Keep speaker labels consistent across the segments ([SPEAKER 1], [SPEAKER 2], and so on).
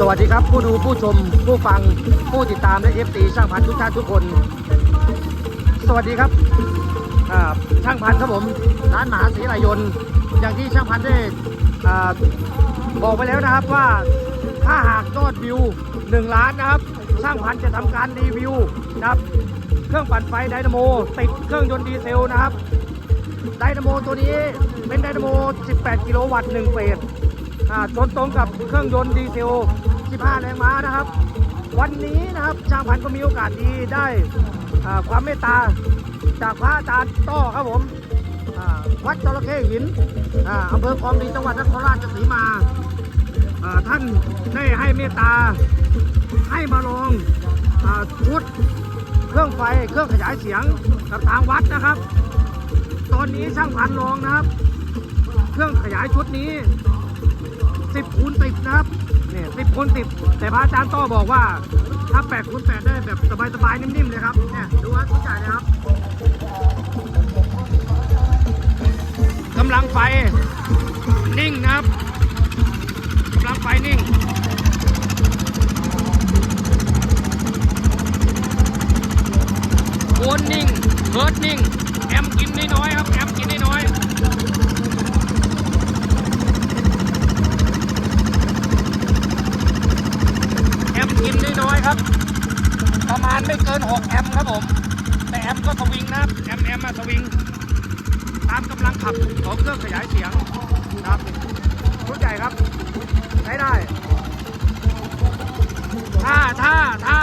[SPEAKER 1] สวัสดีครับผู้ดูผู้ชมผู้ฟังผู้ติดตามและเอฟซีช่างพันทุกท่านทุกคน สวัสดีครับช่างพันครับผมร้านหมาศรีรายน์อย่างที่ช่างพันได้บอกไปแล้วนะครับว่าถ้าหากยอดวิว1ล้านนะครับช่างพันจะทำการรีวิวนะครับ เครื่องปั่นไฟไดนาโม ติดเครื่องยนต์ดีเซลนะครับไดนาโมตัวนี้เป็นไดนาโม 18 กิโลวัตต์1เฟส ชนตรงกับเครื่องยนต์ดีเซล 15 แรงม้านะครับ วันนี้นะครับช่างพันธุ์ก็มีโอกาสดีได้ความเมตตาจากพระอาจารย์ต้อครับผมวัดจระเข้หินอำเภอคลองดีจังหวัดนครราชสีมาท่านได้ให้เมตตาให้มาลองอชุดเครื่องไฟเครื่องขยายเสียงกับทางวัดนะครับ ตอนนี้ช่างพันธุ์ลองนะครับ เครื่องขยายชุดนี้ สิบคูณสิบนะครับเนี่ยสิบคูณสิบแต่พระอาจารย์ต้อบอกว่า ถ้าแปดคูณแปดได้แบบสบายๆนิ่มๆเลยครับเนี่ยดูว่าทุกอย่างเลยครับกำลังไฟนิ่งนะครับกำลังไฟนิ่งโวนนิ่งเฮิร์ตนิ่งแอมกินน้อยๆครับแอมกินน้อยๆ แอมกิ นน้อยๆครับ ประมาณไม่เกิน 6 แอมครับผม แต่แอมก็สวิงนะครับแอมแอมมาสวิง ตามกำลังขับของเครื่องขยายเสียงนะครับรุ่นใหญ่ครับใช้ได้ ถ้าถ้าถ้า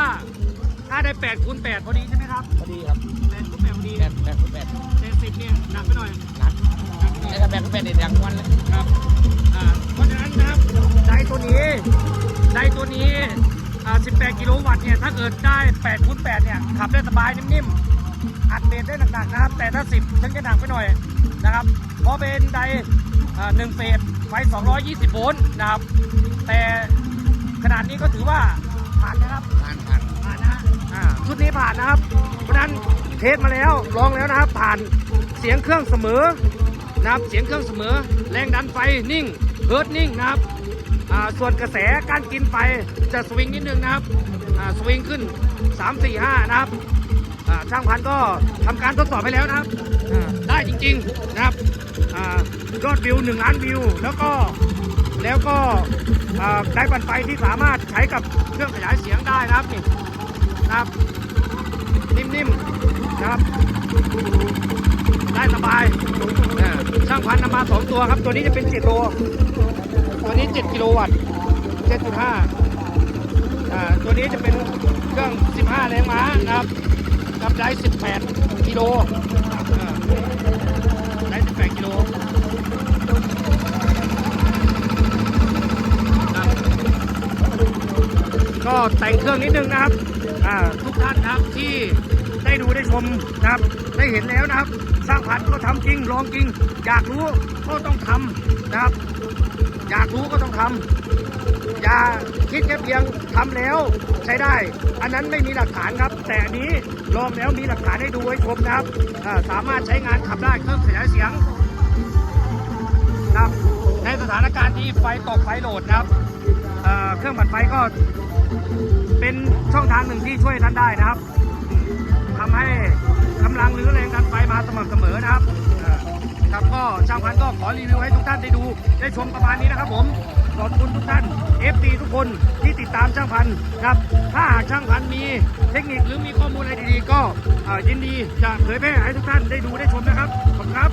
[SPEAKER 1] ถ้าได้8คูณ8พอดีใช่ไหมครับ
[SPEAKER 2] พอดีครับ
[SPEAKER 1] 8คูณ8พอดี
[SPEAKER 2] แปดแปดคูณแปด
[SPEAKER 1] แต่สิบเนี่ยหนักไปหน่อย
[SPEAKER 2] หนัก
[SPEAKER 1] หนักไปหน่อย
[SPEAKER 2] แต่ถ้าแปดคูณแปดเนี่ยอย่างวันเลย
[SPEAKER 1] ครับอ่า เนี่ยถ้าเกิดได้8คูณ8เนี่ยขับได้สบายนิ่มๆ อัดเบรได้หนักๆนะครับ แต่ถ้า 10 ฉันจะหนักไปหน่อยนะครับเพราะเป็นไดอ่าหนึ่งเฟสไฟ 220 โวลต์นะครับ แต่ขนาดนี้ก็ถือว่าผ่านนะครับ
[SPEAKER 2] ผ่านผ่าน
[SPEAKER 1] ผ่านนะฮะอ่าชุดนี้ผ่านนะครับ เพราะฉะนั้นเทสมาแล้วลองแล้วนะครับ ผ่านเสียงเครื่องเสมอนะครับ เสียงเครื่องเสมอ แรงดันไฟนิ่งเฮิร์ตนิ่งนะครับอ่า ส่วนกระแสการกินไฟจะสวิงนิดนึงนะครับสวิงขึ้น 3 4 5 นะครับช่างพันธ์ก็ทำการทดสอบไปแล้วนะครับ ได้จริงๆนะครับอยอดวิว 1 ล้านวิว แล้วก็แล้วก็ได้ปั่นไฟที่สามารถใช้กับเครื่องขยายเสียงได้นะครับนี่นะครับ นิ่มๆนะครับ ได้สบายช่างพันธ์นำมาสองตัวครับ ตัวนี้จะเป็น 7 โล ตัวนี้ 7 กิโลวัตต์7.5อ่าตัวนี้จะเป็นเครื่อง 15 แรงม้านะครับกับได้ 18 กิโลอ่าได้ 18 กิโลก็แต่งเครื่องนิดนึงนะครับอ่าทุกท่านนะครับที่ได้ดูได้ชมนะครับ ได้เห็นแล้วนะครับ สร้างพันก็ทำจริงลองจริง อยากรู้ก็ต้องทำนะครับ อยากรู้ก็ต้องทำอย่าคิดแค่เพียงทำแล้วใช้ได้ อันนั้นไม่มีหลักฐานครับ แต่อันนี้ลองแล้วมีหลักฐานให้ดูให้ชมนะครับสามารถใช้งานขับได้เครื่องขยายเสียงนะครับในสถานการณ์ที่ไฟตกไฟโหลดนะครับเเครื่องปั่นไฟก็เป็นช่องทางหนึ่งที่ช่วยท่านได้นะครับทำให้กำลังหรือแรงดันไฟมาสม่ำเสมอนะครับ ครับก็ช่างพันก็ขอรีวิวให้ทุกท่านได้ดูได้ชมประมาณนี้นะครับผมขอบคุณทุกท่าน FD ทุกคนที่ติดตามช่างพันครับ ถ้าหากช่างพันมีเทคนิคหรือมีข้อมูลอะไรดีๆ ก็ยินดีจะเผยแพร่ให้ทุกท่านได้ดูได้ชมนะครับ ขอบคุณครับ